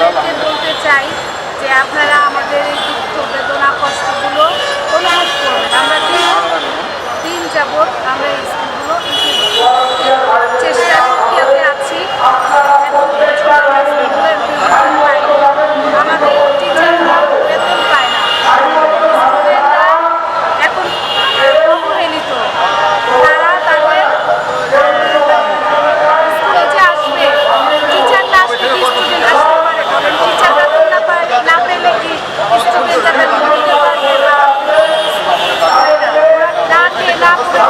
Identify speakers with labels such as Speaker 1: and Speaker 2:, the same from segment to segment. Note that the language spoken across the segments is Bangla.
Speaker 1: আপনাদেরকে বলতে চাই যে আপনারা আমাদের এই দুঃখ, বেদনা, কষ্টগুলো অনুভব করবেন। আমরা দিন যাবৎ আমরা
Speaker 2: Absolutely.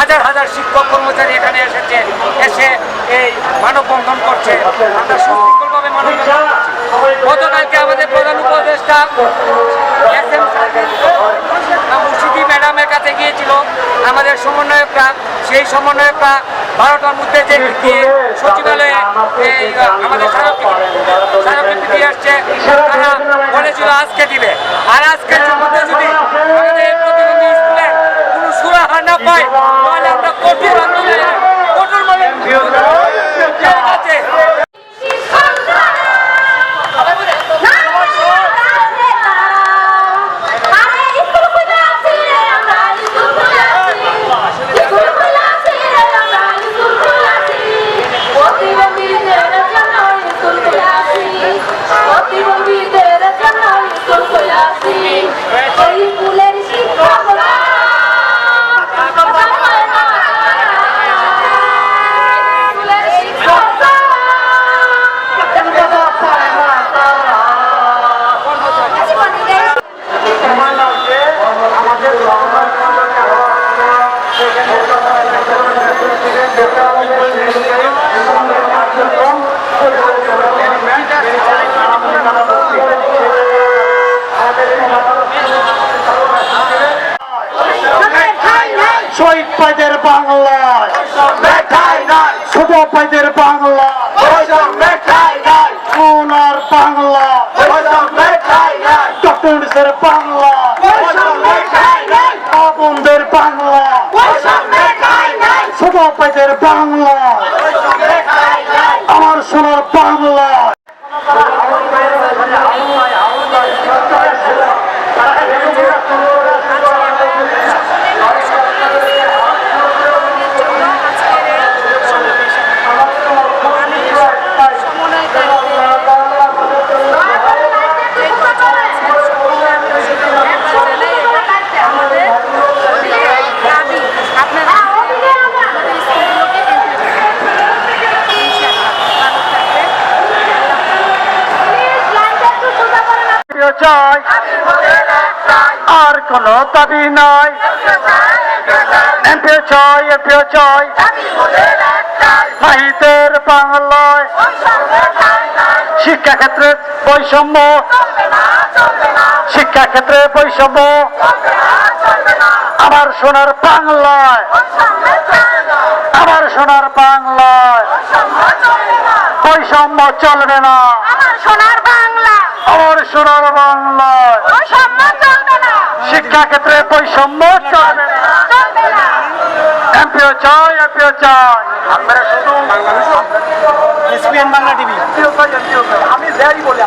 Speaker 2: হাজার হাজার শিক্ষক কর্মচারী এখানে এসেছে, এসে এই মানববন্ধন করছে। আমরা সুশৃঙ্খলভাবে মানববন্ধন করছি। গতকালকে আমাদের প্রধান উপদেষ্টা এস এম মুর্শিদি ম্যাডামের কাছে গিয়েছিল, আমাদের সমন্বয়করা। সেই সমন্বয়করা বারোটার মধ্যে যে সচিবালয়ে আমাদের স্মারকলিপি দিয়ে আসছে, তারা বলেছিল, আজকে দিবে। আর আজকে যদি আমাদের প্রতিবন্ধী স্কুলে কোনো সুরাহার না পায়
Speaker 3: বাংলায় ছোট পাইদের বাংলা। সোনার বাংলা। ডক্টর বাংলা। আপনদের বাংলা। ছোট পাইদের বাংলা। আমার সোনার বাংলা। চাই। আর কোন দাবি নাই। এমপিও চাই এমপিও চাই। নাহিদের বাংলায় শিক্ষাক্ষেত্রে বৈষম্য। শিক্ষাক্ষেত্রে বৈষম্য। আমার সোনার বাংলায়। আমার সোনার বাংলায়। বৈষম্য চলবে না।
Speaker 4: সোনার বাংলা
Speaker 3: আমার সোনার বাংলায় শিক্ষাক্ষেত্রে বৈষম্য চলবে না।
Speaker 4: চলবে না।
Speaker 3: এমপিও চাই এমপিও চাই। আপনারা শুধু এসপিএন বাংলা টিভি। আমি যাই বলি।